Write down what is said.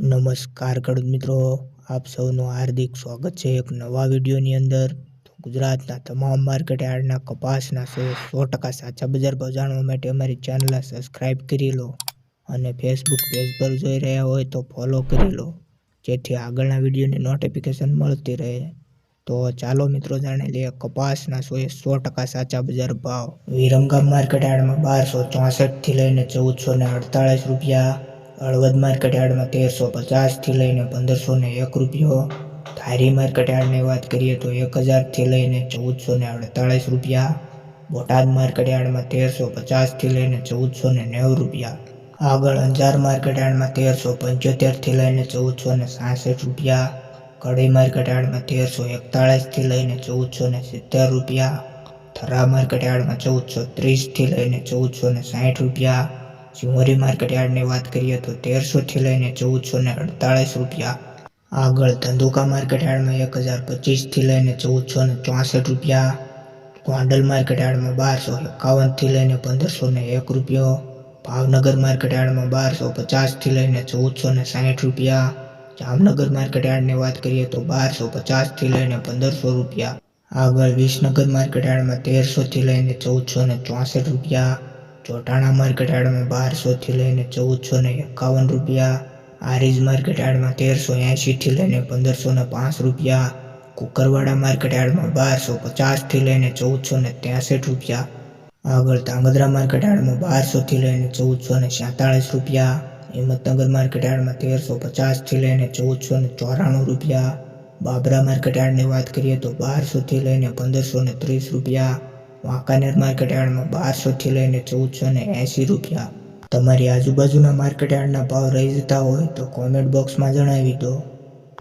નમસ્કાર ખેડૂત મિત્રો, આપ સૌનું હાર્દિક સ્વાગત છે એક નવા વિડીયોની અંદર. તો ગુજરાતના તમામ માર્કેટ યાર્ડના કપાસના સો સો ટકા સાચા બજાર ભાવ જાણવા માટે અમારી ચેનલ સબસ્ક્રાઇબ કરી લો અને ફેસબુક પેજ પર જોઈ રહ્યા હોય તો ફોલો કરી લો, જેથી આગળના વિડીયોની નોટિફિકેશન મળતી રહે. તો ચાલો મિત્રો જાણી લઈએ કપાસના સોએ સો ટકા સાચા બજાર ભાવ. વિરમગામ માર્કેટ યાર્ડમાં બારસો ચોસઠથી લઈને ચૌદસો ને અડતાળીસ રૂપિયા હળવદ માર્કેટ તેરસો પચાસથી લઈને પંદરસો ને એક રૂપિયો. ધારી માર્કેટ વાત કરીએ તો એક હજારથી લઈને ચૌદસો ને અડતાળીસ રૂપિયા. બોટાદ માર્કેટ યાર્ડમાં તેરસો પચાસથી લઈને ચૌદસો ને નેવું રૂપિયા. આગળ અંજાર માર્કેટ યાર્ડમાં તેરસો પંચોતેરથી લઈને ચૌદસો ને સાસઠ રૂપિયા. કડી માર્કેટ યાર્ડમાં તેરસો એકતાળીસથી લઈને ચૌદસો ને સિત્તેર રૂપિયા. થરા માર્કેટ યાર્ડમાં ચૌદસો ત્રીસથી લઈને ચૌદસો ને સાઠ રૂપિયા. ચિમોરી માર્કેટ વાત કરીએ તો તેરસોથી લઈને ચૌદસો ને અડતાળીસ રૂપિયા. આગળ ધંધુકા માર્કેટ એક હજાર પચીસથી લઈને ચૌદસો ને ચોસઠ રૂપિયા. ગોંડલ માર્કેટ બારસો એકાવનથી લઈને પંદરસો ને એક રૂપિયો. ભાવનગર માર્કેટ યાર્ડમાં બારસો પચાસથી લઈને ચૌદસો ને સાઠ રૂપિયા. જામનગર માર્કેટ વાત કરીએ તો બારસો પચાસથી લઈને પંદરસો રૂપિયા. આગળ વિસનગર માર્કેટ તેરસોથી લઈને ચૌદસો ને ચોસઠ રૂપિયા. ચોટાણા માર્કેટ યાર્ડમાં બારસોથી લઈને ચૌદસો ને એકાવન રૂપિયા, આરીજ માર્કેટ યાર્ડમાં તેરસો એંશીથી લઈને પંદરસો ને પાંચ રૂપિયા, કુકરવાડા માર્કેટ યાર્ડમાં બારસો પચાસથી લઈને ચૌદસો ને ત્રેસઠ રૂપિયા, આગળ ધાંગધ્રા માર્કેટ યાર્ડમાં બારસોથી લઈને ચૌદસો ને સેતાળીસ રૂપિયા, હિંમતનગર માર્કેટ યાર્ડમાં તેરસો પચાસથી લઈને ચૌદસો ને ચોરાણું રૂપિયા, બાબરા માર્કેટ યાર્ડની વાત કરીએ તો બારસોથી લઈને પંદરસો ને ત્રીસ રૂપિયા વાંકાનેર માર્કેટ યાર્ડમાં બારસોથી લઈને ચૌદસો ને એંસી રૂપિયા તમારી આજુબાજુના માર્કેટ યાર્ડના ભાવ રહી જતા હોય તો કોમેન્ટ બોક્સમાં જણાવી દો.